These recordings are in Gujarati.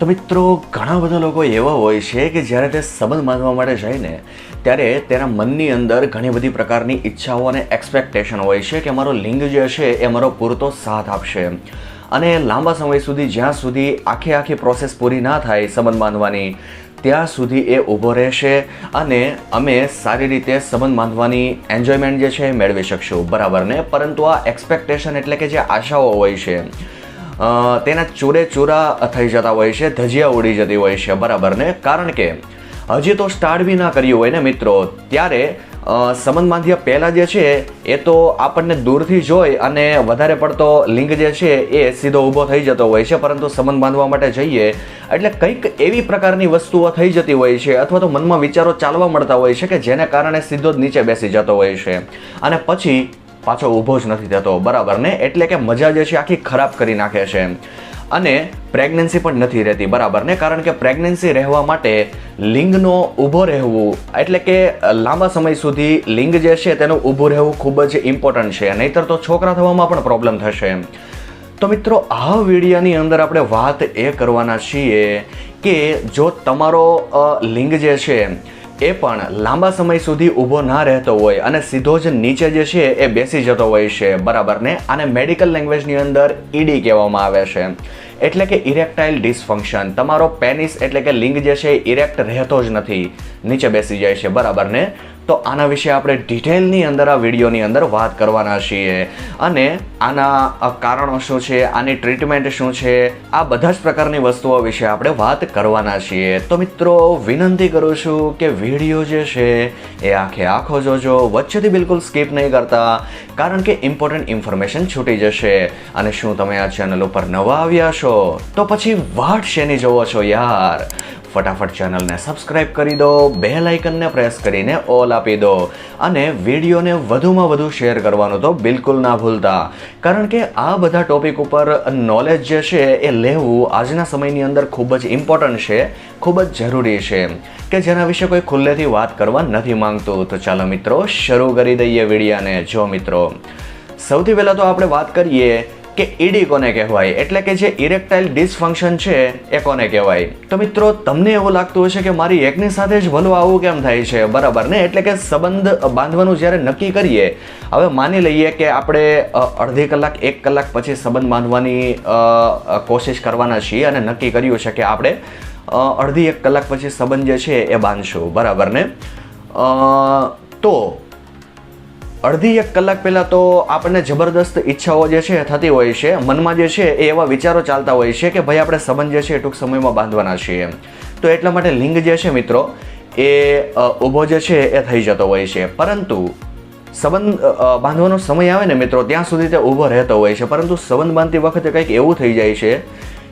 તો મિત્રો, ઘણા બધા લોકો એવા હોય છે કે જ્યારે તે સંબંધ બાંધવા માટે જાય ને, ત્યારે તેના મનની અંદર ઘણી બધી પ્રકારની ઈચ્છાઓ અને એક્સપેક્ટેશન હોય છે કે મારો લિંગ જે છે એ મારો પૂરતો સાથ આપશે. અને લાંબા સમય સુધી, જ્યાં સુધી આખી આખી પ્રોસેસ પૂરી ના થાય સંબંધ બાંધવાની, ત્યાં સુધી એ ઊભો રહેશે અને અમે સારી રીતે સંબંધ બાંધવાની એન્જોયમેન્ટ જે છે મેળવી શકશું. બરાબર ને? પરંતુ આ એક્સપેક્ટેશન એટલે કે જે આશાઓ હોય છે તેના ચોરે ચોરા થઈ જતા હોય છે, ધજિયા ઉડી જતી હોય છે બરાબર ને કારણ કે હજી તો સ્ટાર્ટ બી ના કર્યું હોય ને મિત્રો. ત્યારે સંબંધ બાંધ્યા પહેલાં જે છે, એ તો આપણને દૂરથી જોઈ અને વધારે પડતો લિંગ જે છે, એ સીધો ઊભો થઈ જતો હોય છે, પરંતુ સંબંધ બાંધવા માટે જઈએ, એટલે કંઈક એવી પ્રકારની વસ્તુઓ થઈ જતી હોય છે, અથવા તો મનમાં વિચારો ચાલવા મળતા હોય છે, કે જેને કારણે સીધો જ નીચે બેસી જતો હોય છે. અને પછી પાછો ઊભો જ નથી થતો. બરાબર ને? એટલે કે મજા જે છે આખી ખરાબ કરી નાખે છે. અને પ્રેગ્નન્સી પણ નથી રહેતી. બરાબર ને? કારણ કે પ્રેગ્નન્સી રહેવા માટે લિંગનો ઊભો રહેવું, એટલે કે લાંબા સમય સુધી લિંગ જે છે તેનું ઊભું રહેવું ખૂબ જ ઇમ્પોર્ટન્ટ છે. નહીતર તો છોકરા થવામાં પણ પ્રોબ્લેમ થશે. તો મિત્રો, આ વિડીયોની અંદર આપણે વાત એ કરવાના છીએ કે જો તમારો લિંગ જે છે એ પણ લાંબા સમય સુધી ઊભો ના રહેતો હોય અને સીધો જ નીચે જે છે એ બેસી જતો હોય છે. બરાબર ને? આને મેડિકલ લેંગ્વેજની અંદર ઈડી કહેવામાં આવે છે. એટલે કે ઇરેક્ટાઇલ ડિસફંક્શન. તમારો પેનિસ એટલે કે લિંગ જે છે ઇરેક્ટ રહેતો જ નથી. નીચે બેસી જાય છે. બરાબર ને? તો આના વિશે આપણે ડિટેલની અંદર, આ વિડીયોની અંદર વાત કરવાના છીએ. અને આના કારણો શું છે, આની ટ્રીટમેન્ટ શું છે, આ બધા જ પ્રકારની વસ્તુઓ વિશે આપણે વાત કરવાના છીએ. તો મિત્રો, વિનંતી કરું છું કે વીડિયો જે છે, એ આખે આખો જોજો, વચ્ચેથી બિલકુલ સ્કીપ નહીં કરતા, કારણ કે ઇમ્પોર્ટન્ટ ઇન્ફોર્મેશન છૂટી જશે. અને શું તમે આ ચેનલ ઉપર નવા આવ્યા છો, તો પછી વાટ શેની જોવો છો યાર? ફટાફટ ચેનલને સબસ્ક્રાઇબ કરી દો બે લાઇકનને પ્રેસ કરીને ઓલ આપી દો અને વિડીયોને વધુમાં વધુ શેર કરવાનું તો બિલકુલ ના ભૂલતા. કારણ કે આ બધા ટોપિક ઉપર નોલેજ જે છે એ લેવું આજના સમયની અંદર ખૂબ જ ઇમ્પોર્ટન્ટ છે, ખૂબ જ જરૂરી છે. કે જેના વિશે કોઈ ખુલ્લેથી વાત કરવા નથી માંગતું. તો ચાલો મિત્રો, શરૂ કરી દઈએ વિડીયાને. જો મિત્રો, સૌથી પહેલાં તો આપણે વાત કરીએ કે ઈડી કોને કહેવાય? એટલે કે જે ઇરેક્ટાઇલ ડિસફંક્શન છે, એ કોને કહેવાય? તો મિત્રો, તમને એવું લાગતું હશે કે મારી એકની સાથે જ ભલું આવું કેમ થાય છે? બરાબર, ને એટલે કે સંબંધ બાંધવાનું જ્યારે નક્કી કરીએ, હવે માની લઈએ કે આપણે અડધી કલાક, એક કલાક પછી સંબંધ બાંધવાની કોશિશ કરવાના છીએ અને નક્કી કર્યું છે કે આપણે અડધી એક કલાક પછી સંબંધ જે છે એ બાંધશું. બરાબર ને? તો અડધી એક કલાક પહેલાં તો આપણને જબરદસ્ત ઈચ્છાઓ જે છે થતી હોય છે. મનમાં જે છે એ એવા વિચારો ચાલતા હોય છે કે ભાઈ આપણે સંબંધ જે છે એ ટૂંક સમયમાં બાંધવાના છીએ તો એટલા માટે લિંગ જે છે મિત્રો, એ ઊભો જે છે એ થઈ જતો હોય છે. પરંતુ સંબંધ બાંધવાનો સમય આવે ને મિત્રો, ત્યાં સુધી તે ઊભો રહેતો હોય છે. પરંતુ સંબંધ બાંધતી વખતે કંઈક એવું થઈ જાય છે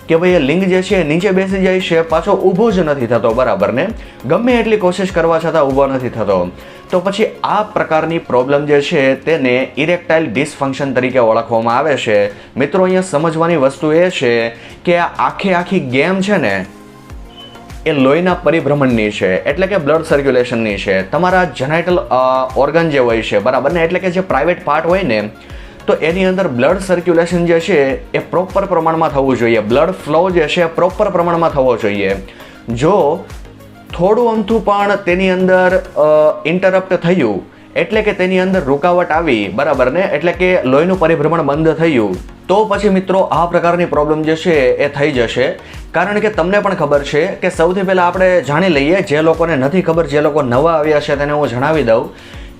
કે ભાઈ એ લિંગ જે છે નીચે બેસી જાય છે, પાછો ઊભો જ નથી થતો, બરાબર ને? ગમે એટલી કોશિશ કરવા છતાં ઊભો નથી થતો. તો પછી આ પ્રકારની પ્રોબ્લેમ જે છે તેને ઇરેક્ટાઇલ ડિસફંક્શન તરીકે ઓળખવામાં આવે છે. મિત્રો, અહીંયા સમજવાની વસ્તુ એ છે કે આ આખે આખી ગેમ છે ને, એ લોહીના પરિભ્રમણની છે, એટલે કે બ્લડ સર્ક્યુલેશનની છે. તમારા જેનાઇટલ ઓર્ગન જે હોય છે, બરાબર ને? એટલે કે જે પ્રાઇવેટ પાર્ટ હોય ને, તો એની અંદર બ્લડ સર્ક્યુલેશન જે છે એ પ્રોપર પ્રમાણમાં થવું જોઈએ. બ્લડ ફ્લો જે છે પ્રોપર પ્રમાણમાં થવો જોઈએ. જો થોડું અમથું પણ તેની અંદર ઇન્ટરપ્ટ થયું. એટલે કે તેની અંદર રોકાવટ આવી, બરાબર ને? એટલે કે લોહીનું પરિભ્રમણ બંધ થયું. તો પછી મિત્રો, આ પ્રકારની પ્રોબ્લેમ જે છે એ થઈ જશે. કારણ કે તમને પણ ખબર છે કે સૌથી પહેલાં આપણે જાણી લઈએ, જે લોકોને નથી ખબર, જે લોકો નવા આવ્યા છે તેને હું જણાવી દઉં,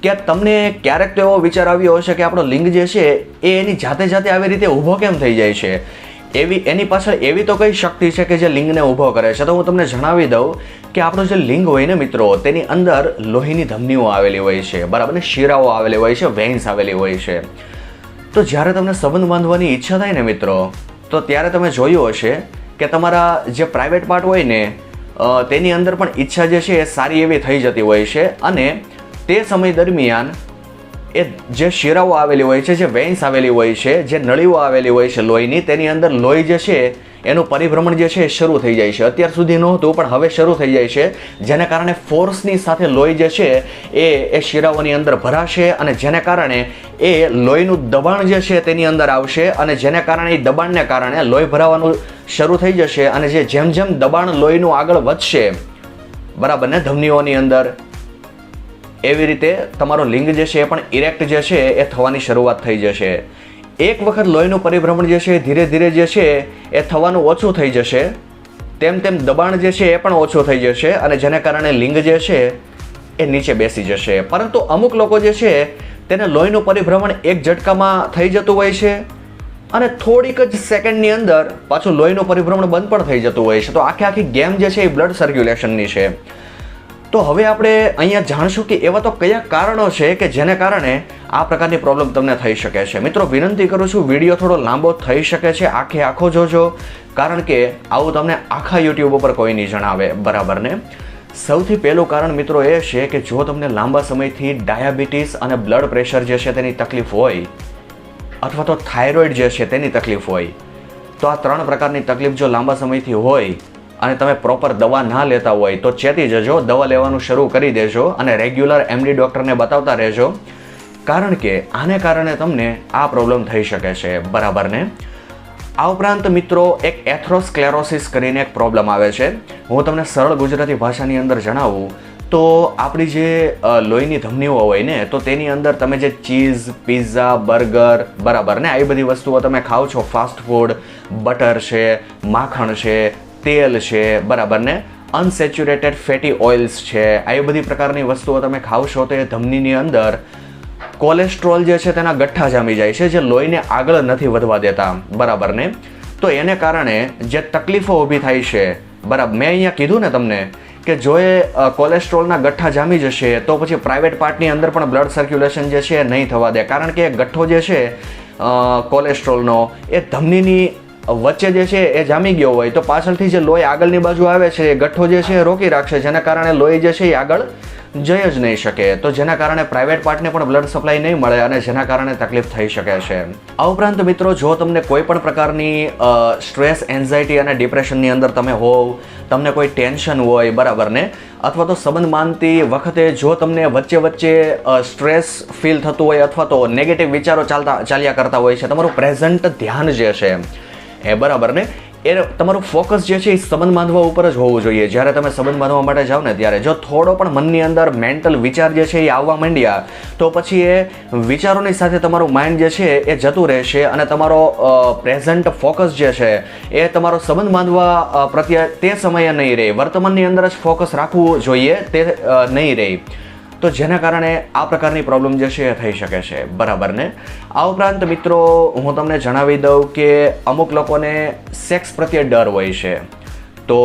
કે તમને ક્યારેક તો એવો વિચાર આવ્યો હશે કે આપણો લિંગ જે છે એ એની જાતે જાતે આવી રીતે ઊભો કેમ થઈ જાય છે? એવી એની પાછળ એવી તો કઈ શક્તિ છે કે જે લિંગને ઊભો કરે છે? તો હું તમને જણાવી દઉં કે આપણો જે લિંગ હોય ને મિત્રો, તેની અંદર લોહીની ધમનીઓ આવેલી હોય છે, બરાબર? ને શીરાઓ આવેલી હોય છે વેન્સ આવેલી હોય છે. તો જ્યારે તમને સંબંધ બાંધવાની ઈચ્છા થાય ને મિત્રો, તો ત્યારે તમે જોયું હશે કે તમારા જે પ્રાઇવેટ પાર્ટ હોય ને તેની અંદર પણ ઈચ્છા જે છે એ સારી એવી થઈ જતી હોય છે અને તે સમય દરમિયાન એ જે શીરાઓ આવેલી હોય છે, જે વેન્સ આવેલી હોય છે, જે નળીઓ આવેલી હોય છે લોહીની, તેની અંદર લોહી જે છે, એનું પરિભ્રમણ જે છે એ શરૂ થઈ જાય છે. અત્યાર સુધી નહોતું, પણ હવે શરૂ થઈ જાય છે, જેને કારણે ફોર્સની સાથે લોહી જે છે એ એ શિરાઓની અંદર ભરાશે અને જેને કારણે એ લોહીનું દબાણ જે છે તેની અંદર આવશે અને જેને કારણે એ દબાણને કારણે લોહી ભરાવાનું શરૂ થઈ જશે અને જે જેમ જેમ દબાણ લોહીનું આગળ વધશે, બરાબર ને, ધમનીઓની અંદર એવી રીતે તમારો લિંગ જે છે એ પણ ઇરેક્ટ જે છે એ થવાની શરૂઆત થઈ જશે. એક વખત લોહીનું પરિભ્રમણ જે છે ધીરે ધીરે જે છે એ થવાનું ઓછું થઈ જશે. તેમ તેમ દબાણ જે છે એ પણ ઓછું થઈ જશે અને જેને કારણે લિંગ જે છે એ નીચે બેસી જશે. પરંતુ અમુક લોકો જે છે તેને લોહીનું પરિભ્રમણ એક ઝટકામાં થઈ જતું હોય છે અને થોડીક જ સેકન્ડની અંદર પાછું લોહીનું પરિભ્રમણ બંધ પણ થઈ જતું હોય છે. તો આખી આખી ગેમ જે છે એ બ્લડ સર્ક્યુલેશનની છે. તો હવે આપણે અહીંયા જાણશું કે એવા તો કયા કારણો છે કે જેને કારણે આ પ્રકારની પ્રોબ્લેમ તમને થઈ શકે છે. મિત્રો, વિનંતી કરું છું, વીડિયો થોડો લાંબો થઈ શકે છે, આખે આખો જોજો, કારણ કે આવું તમને આખા યુટ્યુબ ઉપર કોઈ નહીં જણાવે. બરાબર ને? સૌથી પહેલું કારણ મિત્રો એ છે કે જો તમને લાંબા સમયથી ડાયાબિટીસ અને બ્લડ પ્રેશર જે છે તેની તકલીફ હોય, અથવા તો થાઇરોઇડ જે છે તેની તકલીફ હોય, તો આ ત્રણ પ્રકારની તકલીફ જો લાંબા સમયથી હોય અને તમે પ્રોપર દવા ના લેતા હોય તો ચેતી જજો, દવા લેવાનું શરૂ કરી દેજો અને રેગ્યુલર એમડી ડૉક્ટરને બતાવતા રહેજો. કારણ કે આને કારણે તમને આ પ્રોબ્લેમ થઈ શકે છે. બરાબર ને? આ ઉપરાંત મિત્રો, એક એથ્રોસ્ક્લેરોસિસ કરીને એક પ્રોબ્લેમ આવે છે. હું તમને સરળ ગુજરાતી ભાષાની અંદર જણાવું, તો આપણી જે લોહીની ધમનીઓ હોય ને, તો તેની અંદર તમે જે ચીઝ પીઝા બર્ગર બરાબર ને? આવી બધી વસ્તુઓ તમે ખાઓ છો. ફાસ્ટ ફૂડ બટર છે, માખણ છે તેલ છે, બરાબર ને? અનસેચ્યુરેટેડ ફેટી ઓઇલ્સ છે. આવી બધી પ્રકારની વસ્તુઓ તમે ખાવશો તો એ ધમનીની અંદર કોલેસ્ટ્રોલ જે છે તેના ગઠ્ઠા જામી જાય છે, જે લોહીને આગળ નથી વધવા દેતા. બરાબર ને? તો એને કારણે જે તકલીફો ઊભી થાય છે બરાબર મેં અહીંયા કીધું ને તમને કે જો એ કોલેસ્ટ્રોલના ગઠ્ઠા જામી જશે, તો પછી પ્રાઇવેટ પાર્ટની અંદર પણ બ્લડ સર્ક્યુલેશન જે છે એ નહીં થવા દે. કારણ કે ગઠ્ઠો જે છે કોલેસ્ટ્રોલનો એ ધમનીની વચ્ચે જે છે એ જામી ગયો હોય તો પાછળથી જે લોહી આગળની બાજુ આવે છે એ ગઠ્ઠો જે છે એ રોકી રાખશે, જેના કારણે લોહી જે છે એ આગળ જઈ જ નહીં શકે. તો જેના કારણે પ્રાઇવેટ પાર્ટને પણ બ્લડ સપ્લાય નહીં મળે અને જેના કારણે તકલીફ થઈ શકે છે. આ ઉપરાંત મિત્રો, જો તમને કોઈ પણ પ્રકારની સ્ટ્રેસ એન્ઝાયટી અને ડિપ્રેશનની અંદર તમે હોવ, તમને કોઈ ટેન્શન હોય, બરાબર ને? અથવા તો સંબંધ માનતી વખતે જો તમને વચ્ચે વચ્ચે સ્ટ્રેસ ફીલ થતું હોય અથવા તો નેગેટિવ વિચારો ચાલતા, ચાલ્યા કરતા હોય છે, તમારું પ્રેઝન્ટ ધ્યાન જે છે એ બરાબર ને? એ તમારું ફોકસ જે છે એ સંબંધ બાંધવા ઉપર જ હોવું જોઈએ. જ્યારે તમે સંબંધ બાંધવા માટે જાઓ ને, ત્યારે જો થોડો પણ મનની અંદર મેન્ટલ વિચાર જે છે એ આવવા માંડ્યા, તો પછી એ વિચારોની સાથે તમારું માઇન્ડ જે છે એ જતું રહેશે અને તમારો પ્રેઝન્ટ ફોકસ જે છે એ તમારો સંબંધ બાંધવા પ્રત્યે તે સમયે નહીં રહે. વર્તમાનની અંદર જ ફોકસ રાખવું જોઈએ, તે નહીં રહે. તો જેના કારણે આ પ્રકારની પ્રોબ્લેમ જે છે એ થઈ શકે છે. બરાબર ને? આ ઉપરાંત મિત્રો, હું તમને જણાવી દઉં કે અમુક લોકોને સેક્સ પ્રત્યે ડર હોય છે. તો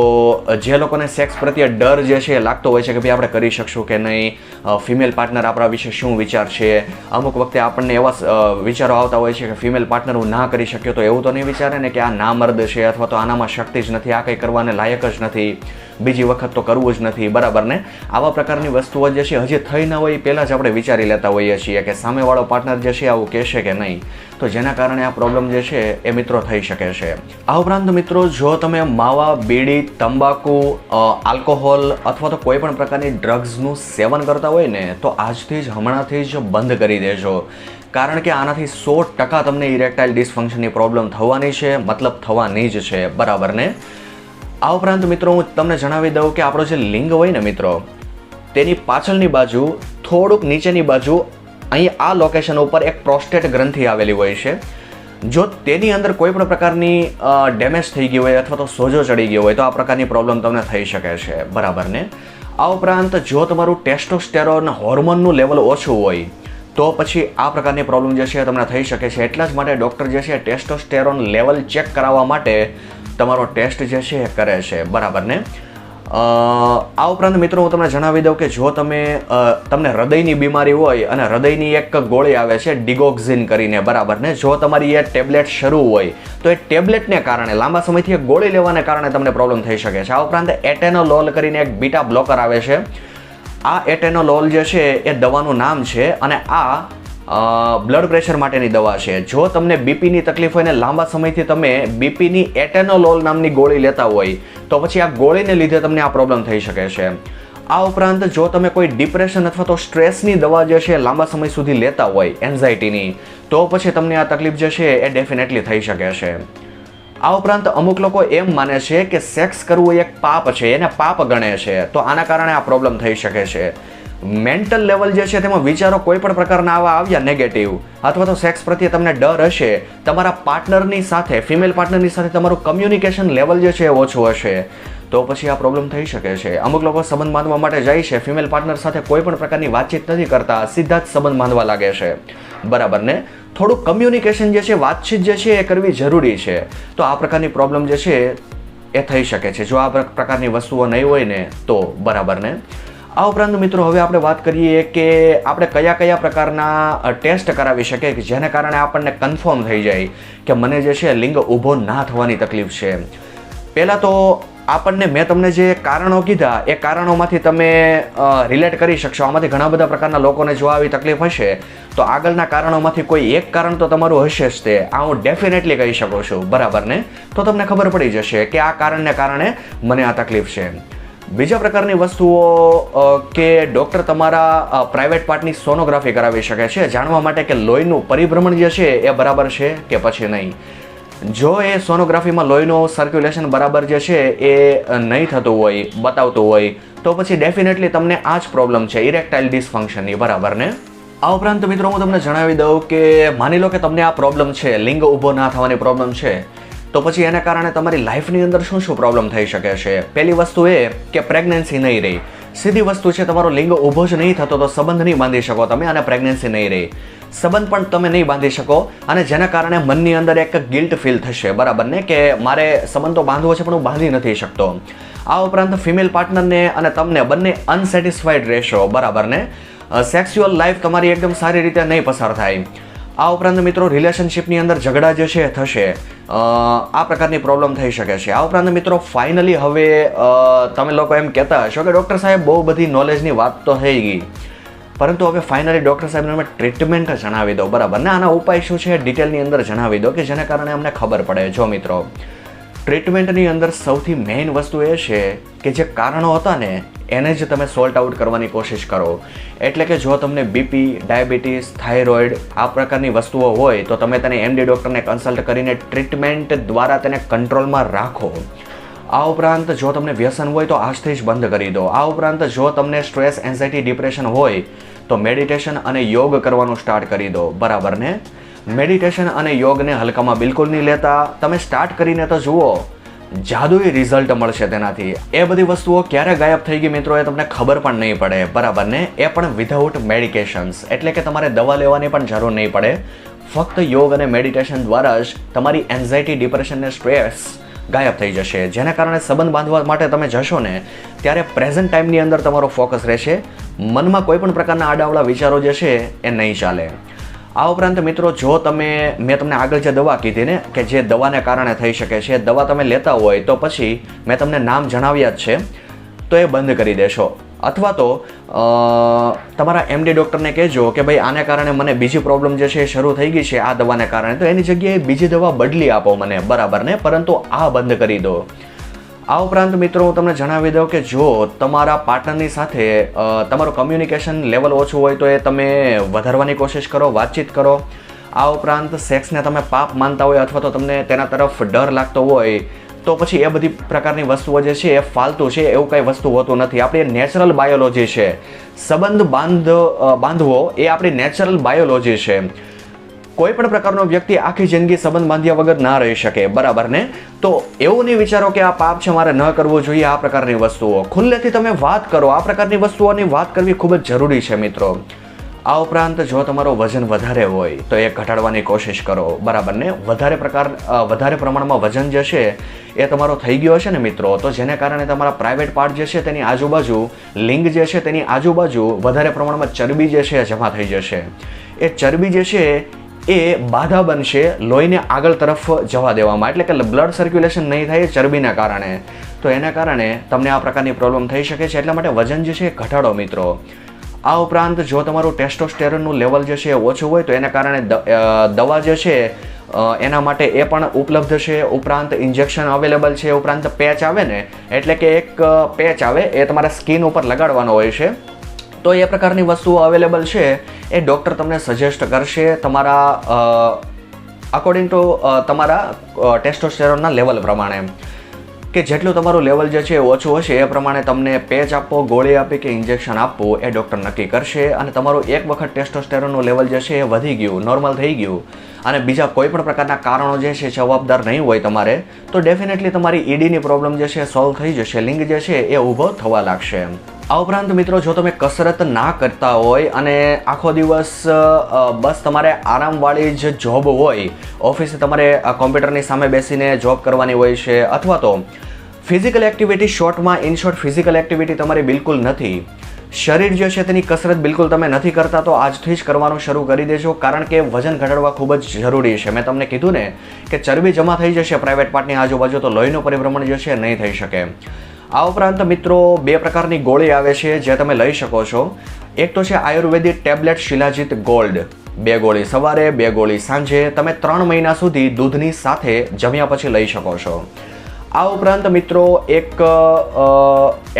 જે લોકોને સેક્સ પ્રત્યે ડર જે છે એ લાગતો હોય છે કે ભાઈ આપણે કરી શકશું કે નહીં? ફિમેલ પાર્ટનર આપણા વિશે શું વિચાર છે? અમુક વખતે આપણને એવા વિચારો આવતા હોય છે કે ફિમેલ પાર્ટનર હું ના કરી શક્યો તો એવું તો નહીં વિચારે ને કે આ ના મર્દ છે અથવા તો આનામાં શક્તિ જ નથી, આ કંઈ કરવાને લાયક જ નથી. બીજી વખત તો કરવું જ નથી, બરાબર ને? આવા પ્રકારની વસ્તુઓ જે છે, હજી થઈ ન હોય એ પહેલાં જ આપણે વિચારી લેતા હોઈએ છીએ કે સામેવાળો પાર્ટનર જે છે, આવું કહેશે કે નહીં. તો જેના કારણે આ પ્રોબ્લેમ જે છે, એ મિત્રો થઈ શકે છે. આ ઉપરાંત મિત્રો, જો તમે માવા, બીડી, તંબાકુ આલ્કોહોલ અથવા તો કોઈ પણ પ્રકારની ડ્રગ્સનું સેવન કરતા હોય ને, તો આજથી જ, હમણાંથી જ બંધ કરી દેજો. કારણ કે આનાથી સો ટકા તમને ઇરેક્ટાઇલ ડિસફંક્શનની પ્રોબ્લેમ થવાની છે, મતલબ થવાની જ છે, બરાબર ને? આ ઉપરાંત મિત્રો હું તમને જણાવી દઉં કે આપણો જે લિંગ હોય ને મિત્રો, તેની પાછળની બાજુ, થોડુંક નીચેની બાજુ, અહીં આ લોકેશન ઉપર એક પ્રોસ્ટેટ ગ્રંથિ આવેલી હોય છે. જો તેની અંદર કોઈ પણ પ્રકારની ડેમેજ થઈ ગઈ હોય અથવા તો સોજો ચડી ગયો હોય તો આ પ્રકારની પ્રોબ્લેમ તમને થઈ શકે છે. બરાબર ને? આ ઉપરાંત જો તમારું ટેસ્ટોસ્ટેરોન હોર્મોનનું લેવલ ઓછું હોય તો પછી આ પ્રકારની પ્રોબ્લેમ જે છે તમને થઈ શકે છે. એટલા જ માટે ડૉક્ટર જે છે ટેસ્ટોસ્ટેરોન લેવલ ચેક કરાવવા માટે તમારો ટેસ્ટ જે છે એ કરે છે. બરાબર ને? આ ઉપરાંત મિત્રો હું તમને જણાવી દઉં કે જો તમે તમને હૃદયની બીમારી હોય અને હૃદયની એક ગોળી આવે છે ડિગોક્ઝિન કરીને, બરાબર ને? જો તમારી એ ટેબ્લેટ શરૂ હોય, તો એ ટેબ્લેટને કારણે, લાંબા સમયથી ગોળી લેવાને કારણે તમને પ્રોબ્લેમ થઈ શકે છે. આ ઉપરાંત એટેનોલોલ કરીને એક બીટા બ્લોકર આવે છે. આ એટેનોલોલ જે છે એ દવાનું નામ છે અને આ બ્લડ પ્રેશર માટેની દવા છે. જો તમને બીપીની તકલીફ હોય ને લાંબા સમયથી તમે બીપીની એટેનોલોલ નામની ગોળી લેતા હોય, તો પછી આ ગોળીને લીધે તમને આ પ્રોબ્લેમ થઈ શકે છે. આ ઉપરાંત જો તમે કોઈ ડિપ્રેશન અથવા તો સ્ટ્રેસની દવા જે છે લાંબા સમય સુધી લેતા હોય એન્ઝાયટીની તો પછી તમને આ તકલીફ જે છે એ ડેફિનેટલી થઈ શકે છે. આ ઉપરાંત અમુક લોકો એમ માને છે કે સેક્સ કરવું એક પાપ છે, એને પાપ ગણે છે. તો આના કારણે આ પ્રોબ્લેમ થઈ શકે છે. મેન્ટલ લેવલ જે છે, તેમાં વિચારો કોઈ પણ પ્રકારના આવા આવ્યા નેગેટિવ અથવા તો સેક્સ પ્રત્યે તમને ડર હશે. તમારા પાર્ટનરની સાથે ફિમેલ પાર્ટનરની સાથે તમારું કમ્યુનિકેશન લેવલ જે છે, એ ઓછું હશે. તો પછી આ પ્રોબ્લેમ થઈ શકે છે. અમુક લોકો સંબંધ બાંધવા માટે જાય છે. ફિમેલ પાર્ટનર સાથે કોઈ પણ પ્રકારની વાતચીત નથી કરતા. સીધા જ સંબંધ બાંધવા લાગે છે. બરાબર ને? થોડું કમ્યુનિકેશન જે છે, વાતચીત જે છે એ કરવી જરૂરી છે. તો આ પ્રકારની પ્રોબ્લેમ જે છે એ થઈ શકે છે. જો આ પ્રકારની વસ્તુઓ નહીં હોય ને, તો બરાબર ને? આ ઉપરાંત મિત્રો હવે આપણે વાત કરીએ કે આપણે કયા કયા પ્રકારના ટેસ્ટ કરાવી શકીએ કે જેને કારણે આપણને કન્ફર્મ થઈ જાય કે મને જે છે લિંગ ઊભો ના થવાની તકલીફ છે. પહેલાં તો આપણને મેં તમને જે કારણો કીધા, એ કારણોમાંથી તમે રિલેટ કરી શકશો. આમાંથી ઘણા બધા પ્રકારના લોકોને જો આવી તકલીફ હશે. તો આગળના કારણોમાંથી કોઈ એક કારણ તો તમારું હશે જ તે. આ હું ડેફિનેટલી કહી શકું છું. બરાબર ને? તો તમને ખબર પડી જશે કે આ કારણને કારણે મને આ તકલીફ છે. બીજા પ્રકારની વસ્તુઓ કે ડૉક્ટર તમારા પ્રાઇવેટ પાર્ટની સોનોગ્રાફી કરાવી શકે છે. જાણવા માટે કે લોહીનું પરિભ્રમણ જે છે એ બરાબર છે કે પછી નહીં? જો એ સોનોગ્રાફીમાં લોહીનું સર્ક્યુલેશન બરાબર જે છે એ નહીં થતું હોય, બતાવતું હોય, તો પછી ડેફિનેટલી તમને આ જ પ્રોબ્લેમ છે ઇરેક્ટાઇલ ડિસફંક્શનની બરાબર ને? આ ઉપરાંત મિત્રો હું તમને જણાવી દઉં કે માની લો કે તમને આ પ્રોબ્લેમ છે, લિંગ ઊભો ના થવાની પ્રોબ્લેમ છે, તો પછી એના કારણે તમારી લાઈફની અંદર શું શું પ્રોબ્લેમ થઈ શકે છે? પહેલી વસ્તુ એ કે પ્રેગ્નન્સી નહીં રહી. સીધી વસ્તુ છે, તમારો લિંગ ઊભો જ નહીં થતો તો સંબંધ નહીં બાંધી શકો તમે અને પ્રેગ્નન્સી નહીં રહી. સંબંધ પણ તમે નહીં બાંધી શકો અને જેના કારણે મનની અંદર એક ગિલ્ટ ફીલ થશે. બરાબર ને? કે મારે સંબંધ તો બાંધવો છે, પણ હું બાંધી નથી શકતો. આ ઉપરાંત ફિમેલ પાર્ટનરને અને તમને બંને અનસેટિસ્ફાઈડ રહેશો. બરાબર ને? સેક્સ્યુઅલ લાઈફ તમારી એકદમ સારી રીતે નહીં પસાર થાય. આ ઉપરાંત મિત્રો રિલેશનશિપની અંદર ઝઘડા જે છે થશે. આ પ્રકારની પ્રોબ્લેમ થઈ શકે છે. આ ઉપરાંત મિત્રો ફાઇનલી હવે તમે લોકો એમ કહેતા હશો કે ડૉક્ટર સાહેબ, બહુ બધી નોલેજની વાત તો થઈ ગઈ. પરંતુ હવે ફાઇનલી ડૉક્ટર સાહેબને અમે ટ્રીટમેન્ટ જણાવી દો બરાબર? ને આના ઉપાય શું છે? ડિટેલની અંદર જણાવી દો કે જેના કારણે અમને ખબર પડે. જો મિત્રો ટ્રીટમેન્ટની અંદર સૌથી મેઇન વસ્તુ એ છે કે જે કારણો હતા ને, એને જ તમે સોલ્ટ આઉટ કરવાની કોશિશ કરો. એટલે કે જો તમને બીપી ડાયાબિટીસ થાઇરોઇડ આ પ્રકારની વસ્તુઓ હોય, તો તમે તેને એમડી ડૉક્ટરને કન્સલ્ટ કરીને ટ્રીટમેન્ટ દ્વારા તેને કંટ્રોલમાં રાખો. આ ઉપરાંત જો તમને વ્યસન હોય તો આજથી જ બંધ કરી દો. આ ઉપરાંત જો તમને સ્ટ્રેસ એન્ઝાયટી ડિપ્રેશન હોય તો મેડિટેશન અને યોગ કરવાનું સ્ટાર્ટ કરી દો. બરાબર ને? મેડિટેશન અને યોગને હલકામાં બિલકુલ નહીં લેતા. તમે સ્ટાર્ટ કરીને તો જુઓ, જાદુઈ રિઝલ્ટ મળશે તેનાથી. એ બધી વસ્તુઓ ક્યારે ગાયબ થઈ ગઈ મિત્રો એ તમને ખબર પણ નહીં પડે. બરાબર ને? એ પણ વિધાઉટ મેડિકેશન્સ એટલે કે તમારે દવા લેવાની પણ જરૂર નહીં પડે. ફક્ત યોગ અને મેડિટેશન દ્વારા જ તમારી એન્ઝાયટી ડિપ્રેશન ને સ્ટ્રેસ ગાયબ થઈ જશે. જેના કારણે સંબંધ બાંધવા માટે તમે જશો ને, ત્યારે પ્રેઝન્ટ ટાઈમની અંદર તમારો ફોકસ રહેશે. મનમાં કોઈ પણ પ્રકારના આડાવડા વિચારો જે છે એ નહીં ચાલે. આ ઉપરાંત મિત્રો, જો તમે, મેં તમને આગળ જે દવા કીધી ને, કે જે દવાને કારણે થઈ શકે છે, દવા તમે લેતા હોય તો પછી મેં તમને નામ જણાવ્યા જ છે, તો એ બંધ કરી દેશો. અથવા તો તમારા એમડી ડૉક્ટરને કહેજો કે ભાઈ આને કારણે મને બીજી પ્રોબ્લેમ જે છે એ શરૂ થઈ ગઈ છે આ દવાને કારણે. તો એની જગ્યાએ બીજી દવા બદલી આપો મને, બરાબર ને? પરંતુ આ બંધ કરી દો. આ ઉપરાંત મિત્રો હું તમને જણાવી દઉં કે જો તમારા પાર્ટનરની સાથે તમારું કમ્યુનિકેશન લેવલ ઓછું હોય તો એ તમે વધારવાની કોશિશ કરો, વાતચીત કરો. આ ઉપરાંત સેક્સને તમે પાપ માનતા હોય અથવા તો તમને તેના તરફ ડર લાગતો હોય તો પછી એ બધી પ્રકારની વસ્તુઓ જે છે એ ફાલતુ છે, એવું કંઈ વસ્તુ હોતું નથી. આપણી નેચરલ બાયોલોજી છે. સંબંધ બાંધ બાંધવો એ આપણી નેચરલ બાયોલોજી છે. કોઈ પણ પ્રકારનો વ્યક્તિ આખી જિંદગી સંબંધ બાંધ્યા વગર ના રહી શકે, બરાબર ને? તો એવું નહીં વિચારો કે આ પાપ છે, મારે ન કરવું જોઈએ, આ પ્રકારની વસ્તુઓ. ખુલ્લેથી તમે વાત કરો. આ પ્રકારની વસ્તુઓની વાત કરવી ખૂબ જ જરૂરી છે, મિત્રો. આ ઉપરાંત જો તમારો વજન વધારે હોય તો એ ઘટાડવાની કોશિશ કરો. બરાબર ને? વધારે પ્રકાર વધારે પ્રમાણમાં વજન જે છે એ તમારો થઈ ગયો હશે ને મિત્રો? તો જેને કારણે તમારા પ્રાઇવેટ પાર્ટ જે છે તેની આજુબાજુ, લિંગ જે છે તેની આજુબાજુ વધારે પ્રમાણમાં ચરબી જે છે જમા થઈ જશે. એ ચરબી જે છે એ બાધા બનશે લોહીને આગળ તરફ જવા દેવામાં. એટલે કે બ્લડ સર્ક્યુલેશન નહીં થાય ચરબીના કારણે. તો એના કારણે તમને આ પ્રકારની પ્રોબ્લેમ થઈ શકે છે. એટલા માટે વજન જે છે ઘટાડો મિત્રો. આ ઉપરાંત જો તમારું ટેસ્ટોસ્ટેરોનનું લેવલ જે છે ઓછું હોય તો એના કારણે દવા જે છે એના માટે એ પણ ઉપલબ્ધ છે. ઉપરાંત ઇન્જેક્શન અવેલેબલ છે, ઉપરાંત પેચ આવે ને, એટલે કે એક પેચ આવે, એ તમારા સ્કિન ઉપર લગાડવાનો હોય છે. તો એ પ્રકારની વસ્તુઓ અવેલેબલ છે, એ ડૉક્ટર તમને સજેસ્ટ કરશે તમારા અકોર્ડિંગ ટુ તમારા ટેસ્ટોસ્ટેરોનના લેવલ પ્રમાણે. કે જેટલું તમારું લેવલ જે છે ઓછું હશે, એ પ્રમાણે તમને પેચ આપવો ગોળી આપી કે ઇન્જેક્શન આપવું, એ ડૉક્ટર નક્કી કરશે અને તમારું એક વખત ટેસ્ટોસ્ટેરોનનું લેવલ જે છે એ વધી ગયું નોર્મલ થઈ ગયું. અને બીજા કોઈ પણ પ્રકારના કારણો જે છે, જવાબદાર નહીં હોય તમારે, તો ડેફિનેટલી તમારી ઈડીની પ્રોબ્લેમ જે છે સોલ્વ થઈ જશે. લિંક જે છે, એ ઊભો થવા લાગશે. આ ઉપરાંત મિત્રો, જો તમે કસરત ના કરતા હોય અને આખો દિવસ બસ તમારે આરામવાળી જ જોબ હોય ઓફિસે તમારે કોમ્પ્યુટરની સામે બેસીને જોબ કરવાની હોય છે, અથવા તો ફિઝિકલ એક્ટિવિટી શોર્ટમાં ઇન શોર્ટ ફિઝિકલ એક્ટિવિટી તમારી બિલકુલ નથી. શરીર જે છે તેની કસરત બિલકુલ તમે નથી કરતા, તો આજથી જ કરવાનું શરૂ કરી દેજો, કારણ કે વજન ઘટાડવા ખૂબ જ જરૂરી છે. મેં તમને કીધું ને કે ચરબી જમા થઈ જશે પ્રાઇવેટ પાર્ટની આજુબાજુ, તો લોહીનું પરિભ્રમણ જે છે નહીં થઈ શકે. આ ઉપરાંત મિત્રો, બે પ્રકારની ગોળી આવે છે જે તમે લઈ શકો છો. એક તો છે આયુર્વેદિક ટેબ્લેટ શિલાજીત ગોલ્ડ. બે ગોળી સવારે, બે ગોળી સાંજે. તમે ત્રણ મહિના સુધી દૂધની સાથે જમ્યા પછી લઈ શકો છો. આ ઉપરાંત મિત્રો એક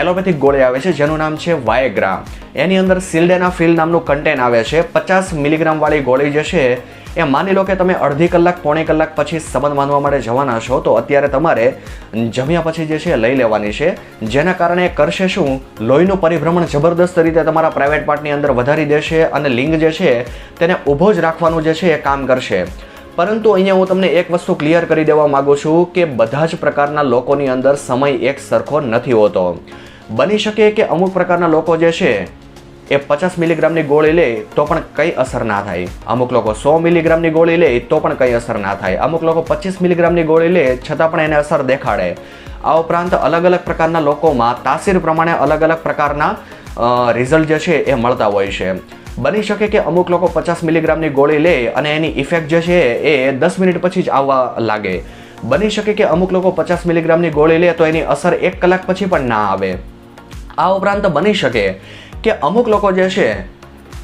એલોપેથિક ગોળી આવે છે, જેનું નામ છે વાયગ્રા એની અંદર સિલ્ડેનાફિલ નામનું કન્ટેન આવે છે. પચાસ મિલીગ્રામવાળી ગોળી જે છે, એ માની લો કે તમે અડધી કલાક, પોણી કલાક પછી સંબંધ બાંધવા માટે જવાના છો, તો અત્યારે તમારે જમ્યા પછી જે છે, લઈ લેવાની છે. જેના કારણે કરશે શું? લોહીનું પરિભ્રમણ જબરદસ્ત રીતે તમારા પ્રાઇવેટ પાર્ટની અંદર વધારી દેશે અને લિંગ જે છે, તેને ઊભો જ રાખવાનું જે છે, એ કામ કરશે. પરંતુ અહીંયા હું તમને એક વસ્તુ ક્લિયર કરી દેવા માગું છું કે બધા જ પ્રકારના લોકોની અંદર સમય એક સરખો નથી હોતો. બની શકે કે અમુક પ્રકારના લોકો જે છે, એ પચાસ મિલીગ્રામની ગોળી લે તો પણ કંઈ અસર ના થાય. અમુક લોકો સો મિલીગ્રામની ગોળી લે તો પણ કંઈ અસર ના થાય. અમુક લોકો પચીસ મિલીગ્રામની ગોળી લે છતાં પણ એને અસર દેખાડે. આ ઉપરાંત અલગ અલગ પ્રકારના લોકોમાં તાસીર પ્રમાણે અલગ અલગ પ્રકારના રિઝલ્ટ જે છે એ મળતા હોય છે. બની શકે કે અમુક લોકો પચાસ મિલીગ્રામની ગોળી લે અને એની ઇફેક્ટ જે છે એ દસ મિનિટ પછી જ આવવા લાગે. બની શકે કે અમુક લોકો પચાસ મિલીગ્રામની ગોળી લે તો એની અસર એક કલાક પછી પણ ના આવે. આ ઉપરાંત બની શકે કે અમુક લોકો જે છે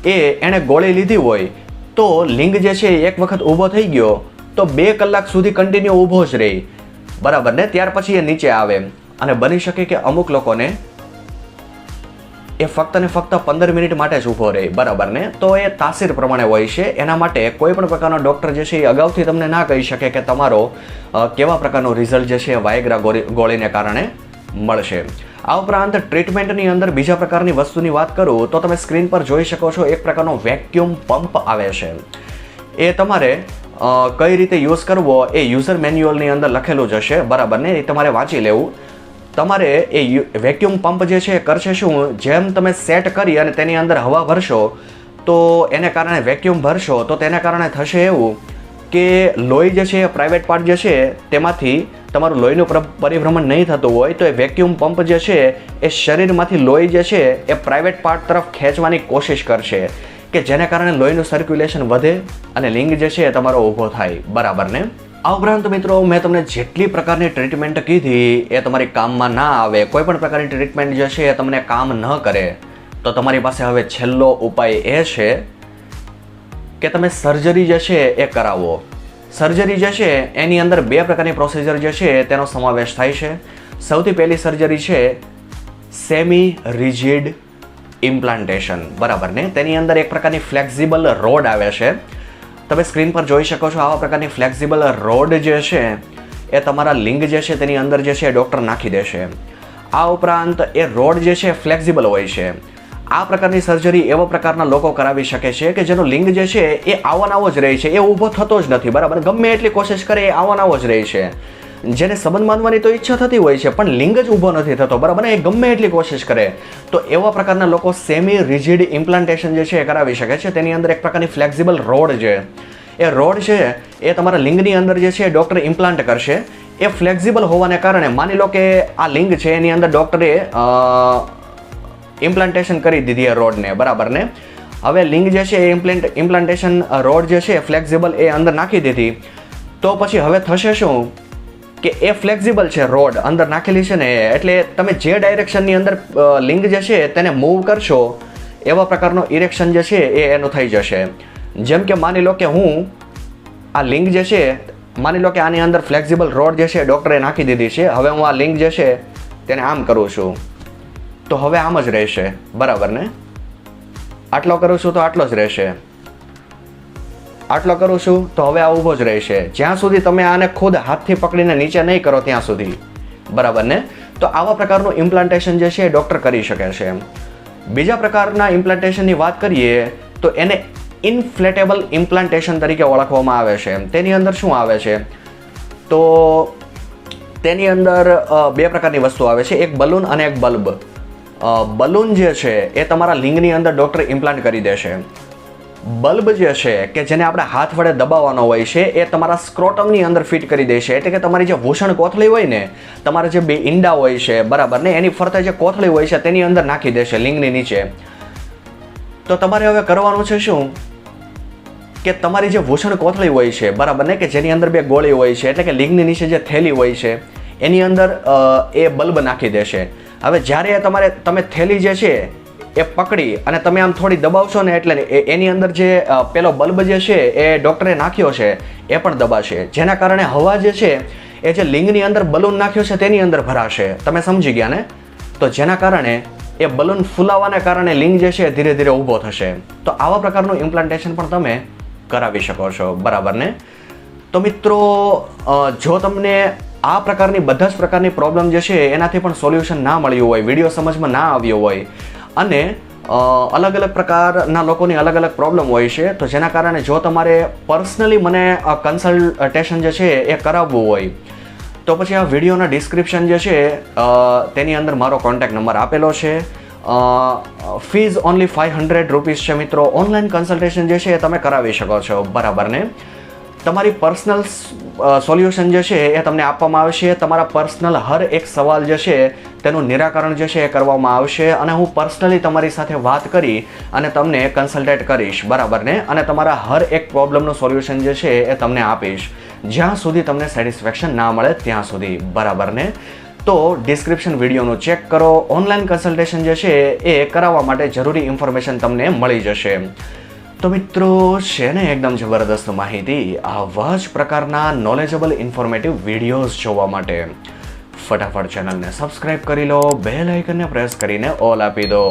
એ એણે ગોળી લીધી હોય તો લિંગ જે છે એક વખત ઊભો થઈ ગયો તો બે કલાક સુધી કન્ટિન્યુ ઊભો જ રહે. બરાબર ને? ત્યાર પછી એ નીચે આવે. અને બની શકે કે અમુક લોકોને એ ફક્ત ને ફક્ત પંદર મિનિટ માટે જ ઊભો રહે, બરાબર ને? તો એ તાસીર પ્રમાણે હોય છે. એના માટે કોઈ પણ પ્રકારનો ડૉક્ટર જે છે એ અગાઉથી તમને ના કહી શકે કે તમારો કેવા પ્રકારનો રિઝલ્ટ જે છે એ વાયગ્રા ગોળી, ગોળીને કારણે મળશે. આ ઉપરાંત ટ્રીટમેન્ટની અંદર બીજા પ્રકારની વસ્તુની વાત કરું, તો તમે સ્ક્રીન પર જોઈ શકો છો એક પ્રકારનો વેક્યુમ પંપ આવે છે. એ તમારે કઈ રીતે યુઝ કરવો એ યુઝર મેન્યુઅલની અંદર લખેલું જ હશે, બરાબર ને? એ તમારે વાંચી લેવું. તમારે એ વેક્યુમ પંપ જે છે એ કરશે શું? જેમ તમે સેટ કરી અને તેની અંદર હવા ભરશો, તો એને કારણે વેક્યુમ ભરશો, તો તેને કારણે થશે એવું કે લોહી જે છે પ્રાઇવેટ પાર્ટ જે છે, તેમાંથી તમારું લોહીનું પરિભ્રમણ નહીં થતું હોય, તો એ વેક્યુમ પંપ જે છે એ શરીરમાંથી લોહી જે છે એ પ્રાઇવેટ પાર્ટ તરફ ખેંચવાની કોશિશ કરશે કે જેને કારણે લોહીનું સર્ક્યુલેશન વધે અને લિંગ જે છે એ તમારો ઊભો થાય. બરાબર ને? આ ઉપરાંત મિત્રો, મેં તમને જેટલી પ્રકારની ટ્રીટમેન્ટ કીધી એ તમારી કામમાં ના આવે, કોઈ પણ પ્રકારની ટ્રીટમેન્ટ જે છે એ તમને કામ ન કરે, તો તમારી પાસે હવે છેલ્લો ઉપાય એ છે કે તમે સર્જરી જે છે એ કરાવો. સર્જરી જે છે, એની અંદર બે પ્રકારની પ્રોસિજર જે છે, તેનો સમાવેશ થાય છે. સૌથી પહેલી સર્જરી છે સેમી રિજિડ ઇમ્પ્લાન્ટેશન બરાબર ને? તેની અંદર એક પ્રકારની ફ્લેક્સિબલ રોડ આવે છે. તમે સ્ક્રીન પર જોઈ શકો છો આવા પ્રકારની ફ્લેક્સિબલ રોડ જે છે, એ તમારા લિંગ જે છે, તેની અંદર જે છે ડૉક્ટર નાખી દેશે. આ ઉપરાંત એ રોડ જે છે ફ્લેક્સિબલ હોય છે. આ પ્રકારની સર્જરી એવા પ્રકારના લોકો કરાવી શકે છે કે જેનો લિંગ જે છે, એ આવવાનાવો જ રહે છે. એ ઊભો થતો જ નથી, બરાબર? ગમે એટલી કોશિશ કરે, એ આવવાનાવો જ રહે છે. જેને સંબંધ માનવાની તો ઈચ્છા થતી હોય છે, પણ લિંગ જ ઊભો નથી થતો. બરાબર? એ ગમે એટલી કોશિશ કરે. તો એવા પ્રકારના લોકો સેમી રિજિડ ઇમ્પ્લાન્ટેશન જે છે એ કરાવી શકે છે. તેની અંદર એક પ્રકારની ફ્લેક્સિબલ રોડ છે. એ રોડ છે, એ તમારા લિંગની અંદર જે છે ડૉક્ટર ઇમ્પ્લાન્ટ કરશે. એ ફ્લેક્સિબલ હોવાને કારણે માની લો કે આ લિંગ છે, એની અંદર ડૉક્ટરે ઇમ્પ્લાન્ટેશન કરી દીધી એ રોડને બરાબર ને? હવે લિંગ જે છે એ ઇમ્પ્લેન્ટ ઇમ્પ્લાન્ટેશન રોડ જે છે ફ્લેક્સિબલ એ અંદર નાખી દીધી. તો પછી હવે થશે શું? કે એ ફ્લેક્સિબલ છે રોડ, અંદર નાખેલી છે ને. એટલે તમે જે ડાયરેક્શનની અંદર લિંગ જે છે તેને મૂવ કરશો, એવા પ્રકારનો ઇરેક્શન જે છે એ એનું થઈ જશે. જેમ કે માની લો કે હું આ લિંક જે છે, માની લો કે આની અંદર ફ્લેક્સિબલ રોડ જે છે ડૉક્ટરે નાખી દીધી છે, હવે હું આ લિંક જે છે તેને આમ કરું છું. તો હવે આમ જ રહેશે. બરાબર ને? આટલો કરું છું તો આટલો જ રહેશે. આટલો કરું છું તો હવે આ ઊભો જ રહેશે. જ્યાં સુધી તમે આને ખુદ હાથથી પકડીને નીચે નહીં કરો ત્યાં સુધી. બરાબર ને? તો આવા પ્રકારનું ઇમ્પ્લાન્ટેશન જે છે એ ડૉક્ટર કરી શકે છે. બીજા પ્રકારના ઇમ્પ્લાન્ટેશનની વાત કરીએ તો એને ઇન્ફ્લેટેબલ ઇમ્પ્લાન્ટેશન તરીકે ઓળખવામાં આવે છે. તેની અંદર શું આવે છે? તો તેની અંદર બે પ્રકારની વસ્તુ આવે છે. એક બલૂન અને એક બલ્બ બલૂન જે છે એ તમારા લિંગની અંદર ડૉક્ટર ઇમ્પ્લાન્ટ કરી દેશે. બલ્બ જે છે કે જેને આપણે હાથ વડે દબાવવાનો હોય છે, એ તમારા સ્ક્રોટમની અંદર ફિટ કરી દેશે એટલે કે તમારી જે ભૂષણ કોથળી હોય ને, તમારા જે બે ઈંડા હોય છે, બરાબર ને, એની ફરતે જે કોથળી હોય છે, તેની અંદર નાખી દેશે લિંગની નીચે. તો તમારે હવે કરવાનું છે શું? કે તમારી જે ભૂષણ કોથળી હોય છે, બરાબર ને, કે જેની અંદર બે ગોળી હોય છે, એટલે કે લિંગની નીચે જે થેલી હોય છે, એની અંદર એ બલ્બ નાખી દેશે હવે જ્યારે તમારે, તમે થેલી જે છે એ પકડી અને તમે આમ થોડી દબાવશો ને એટલે એની અંદર જે પેલો બલ્બ જે છે એ ડૉક્ટરે નાખ્યો છે, એ પણ દબાશે. જેના કારણે હવા જે છે, એ જે લિંગની અંદર બલૂન નાખ્યો છે તેની અંદર ભરાશે. તમે સમજી ગયા ને? તો જેના કારણે એ બલૂન ફૂલાવાને કારણે લિંગ જે છે ધીરે ધીરે ઊભો થશે. તો આવા પ્રકારનું ઇમ્પ્લાન્ટેશન પણ તમે કરાવી શકો છો. બરાબર ને? તો મિત્રો જો તમને આ પ્રકારની બધા જ પ્રકારની પ્રોબ્લેમ જે છે, એનાથી પણ સોલ્યુશન ના મળ્યું હોય વીડિયો સમજમાં ના આવ્યો હોય અને અલગ અલગ પ્રકારના લોકોની અલગ અલગ પ્રોબ્લેમ હોય છે. તો જેના કારણે જો તમારે પર્સનલી મને કન્સલ્ટેશન જે છે એ કરાવવું હોય, તો પછી આ વિડીયોના ડિસ્ક્રિપ્શન જે છે તેની અંદર મારો કોન્ટેક્ટ નંબર આપેલો છે. Fees only five hundred rupees છે મિત્રો. ઓનલાઈન કન્સલ્ટેશન જે છે એ તમે કરાવી શકો છો. બરાબર ને? તમારી પર્સનલ સોલ્યુશન જે છે એ તમને આપવામાં આવશે. તમારા પર્સનલ હર એક સવાલ જે છે તેનું નિરાકરણ જે છે એ કરવામાં આવશે. અને હું પર્સનલી તમારી સાથે વાત કરી અને તમને કન્સલ્ટેટ કરીશ. બરાબર ને? અને તમારા હર એક પ્રોબ્લેમનું સોલ્યુશન જે છે એ તમને આપીશ. જ્યાં સુધી તમને સેટિસ્ફેક્શન ના મળે ત્યાં સુધી. બરાબર ને? તો ડિસ્ક્રિપ્શન વિડીયોનું ચેક કરો. ઓનલાઈન કન્સલ્ટેશન જે છે એ કરાવવા માટે જરૂરી ઇન્ફોર્મેશન તમને મળી જશે. તો મિત્રો છે એકદમ જબરદસ્ત માહિતી? આવા જ પ્રકારના નોલેજેબલ ઇન્ફોર્મેટિવ વિડીયોઝ જોવા માટે. ફટાફટ ચેનલને સબસ્ક્રાઇબ કરી લો બે લાઇકનને પ્રેસ કરીને ઓલ આપી દો.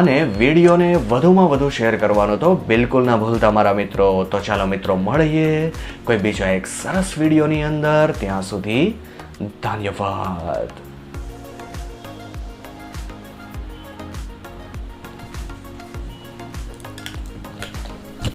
અને વિડીયોને વધુમાં વધુ શેર કરવાનું તો બિલકુલ ના ભૂલતા મારા મિત્રો. તો ચાલો મિત્રો, મળીએ કોઈ બીજા એક સરસ વિડીયોની અંદર. ત્યાં સુધી ધન્યવાદ.